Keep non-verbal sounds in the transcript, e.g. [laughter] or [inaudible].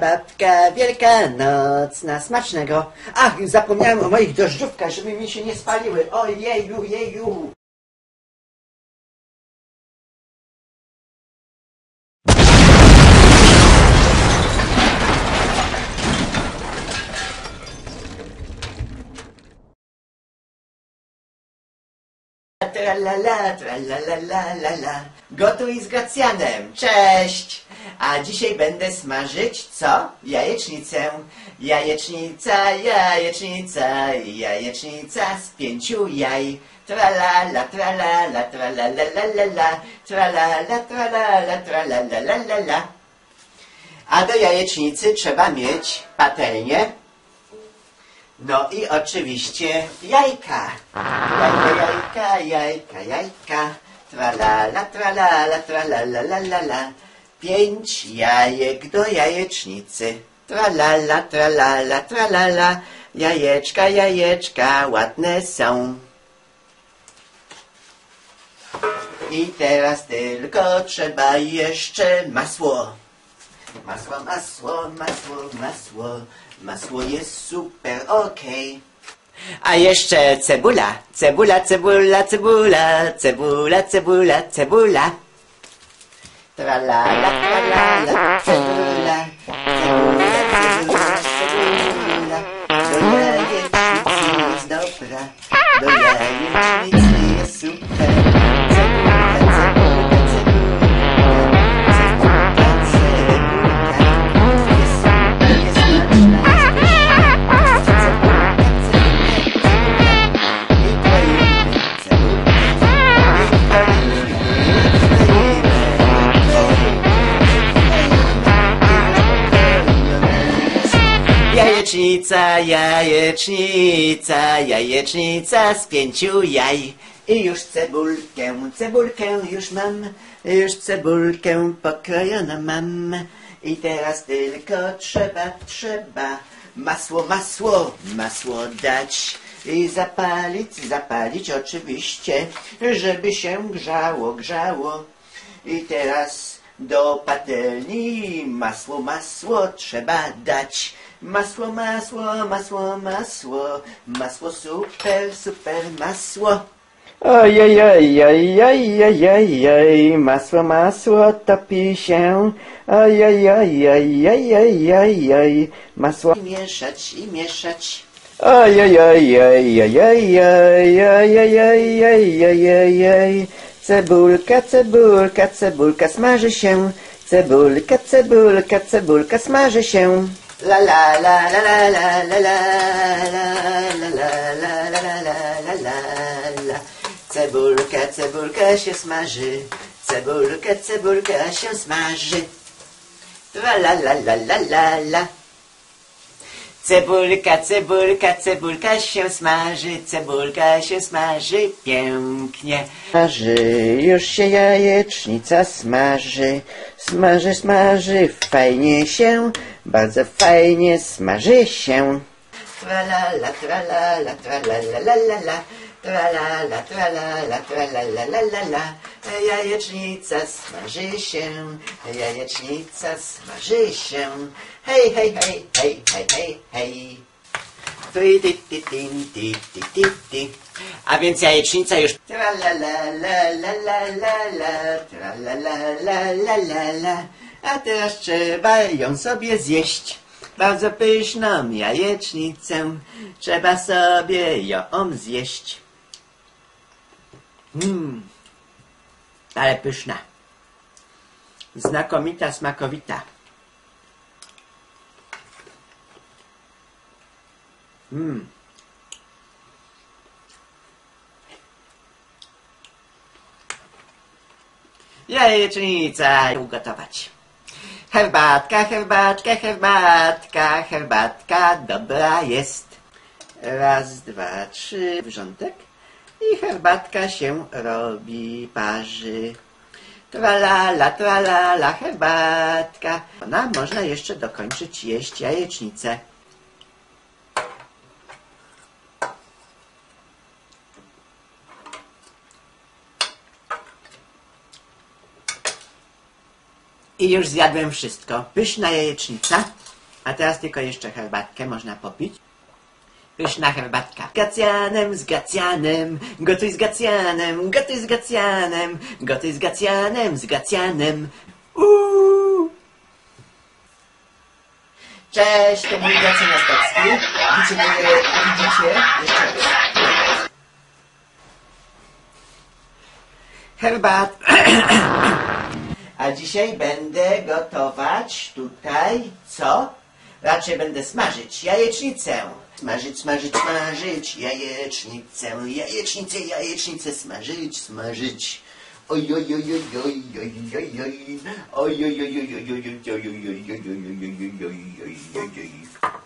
Babka wielkanocna, smacznego. Ach, zapomniałem o moich drożdżówkach, żeby mi się nie spaliły. Ojeju, jeju. Tralala, tralala, la, la. Gotuj z Gracjanem. Cześć! A dzisiaj będę smażyć co? Jajecznicę. Jajecznica, jajecznica, jajecznica z pięciu jaj. Tralala, tralala, tralala, la, la, la. Tralala, tralala, tralala, la, la, la. A do jajecznicy trzeba mieć patelnię, no i oczywiście jajka. Jajka, jajka, jajka, jajka. Tralala, tralala, tralala, la, la, la. Pięć jajek do jajecznicy. Tralala, tralala, tralala. Jajeczka, jajeczka, ładne są. I teraz tylko trzeba jeszcze masło. Masło, masło, masło, masło. Masło jest super, okej. A jeszcze cebula. Cebula, cebula, cebula, cebula, cebula, cebula. Tralala, tralala, cebula. Cebula, cebula, cebula. Do jajecznicy jest dobra. Do jajecznicy Jajecznica, jajecznica, jajecznica z pięciu jaj. I już cebulkę, cebulkę już mam, już cebulkę pokrojoną mam. I teraz tylko trzeba, trzeba masło, masło, masło dać. I zapalić, zapalić oczywiście, żeby się grzało, grzało. I teraz do patelni masło, masło trzeba dać. Masło, masło, masło, masło, masło super, super masło. Ojej, ojej, ojej, ojej, ojej, masło, masło topi się. Ojej, ojej, ojej, ojej, ojej, masło. I mieszać, i mieszać. Ojej, ojej, ojej, ojej, ojej, ojej, ojej, ojej. Cebulka, cebulka, cebulka smaży się. Cebulka, cebulka, cebulka smaży się. La la la la la la la la la la la la la la la la la Cebulka, cebulka się smaży, cebulka, cebulka się smaży. Tra la la la la la la. Cebulka, cebulka, cebulka się smaży, cebulka się smaży pięknie. Smaży, już się jajecznica smaży. Smaży, smaży, fajnie się, bardzo fajnie smaży się. Tra la la, tra la la, tra la la jajecznica smaży się, jajecznica smaży się. Hej, hej, hej, hej, hej, hej, hej. A więc jajecznica już... A teraz trzeba ją sobie zjeść. Bardzo pyszną jajecznicę. Trzeba sobie ją zjeść. Hmm ale pyszna. Znakomita, smakowita. Mmm. Jajecznica ugotować. Herbatka, herbatka, herbatka, herbatka dobra jest. Raz, dwa, trzy, wrzątek. I herbatka się robi, parzy. Tralala, tralala, herbatka. Ona można jeszcze dokończyć jeść jajecznicę. I już zjadłem wszystko. Pyszna jajecznica. A teraz tylko jeszcze herbatkę można popić. Pyszna herbatka. Gacjanem, z Gacjanem, gotuj z Gacjanem, gotuj z Gacjanem, gotuj z Gacjanem, z Gacjanem. Uuu. Cześć, to mój Gacjan Ostacki. Widzicie moje, widzicie? Jeszcze raz. Herbat. [clears throat] A dzisiaj będę gotować tutaj, co? Raczej będę smażyć jajecznicę. Smażyć, smażyć, smażyć jajecznicę, jajecznicę, jajecznicę, smażyć, smażyć. Oj, oj, oj, oj, oj, oj, oj, oj. Oj, oj, oj, oj, oj, oj, oj, oj, oj, oj, oj, oj, oj, oj, oj, oj.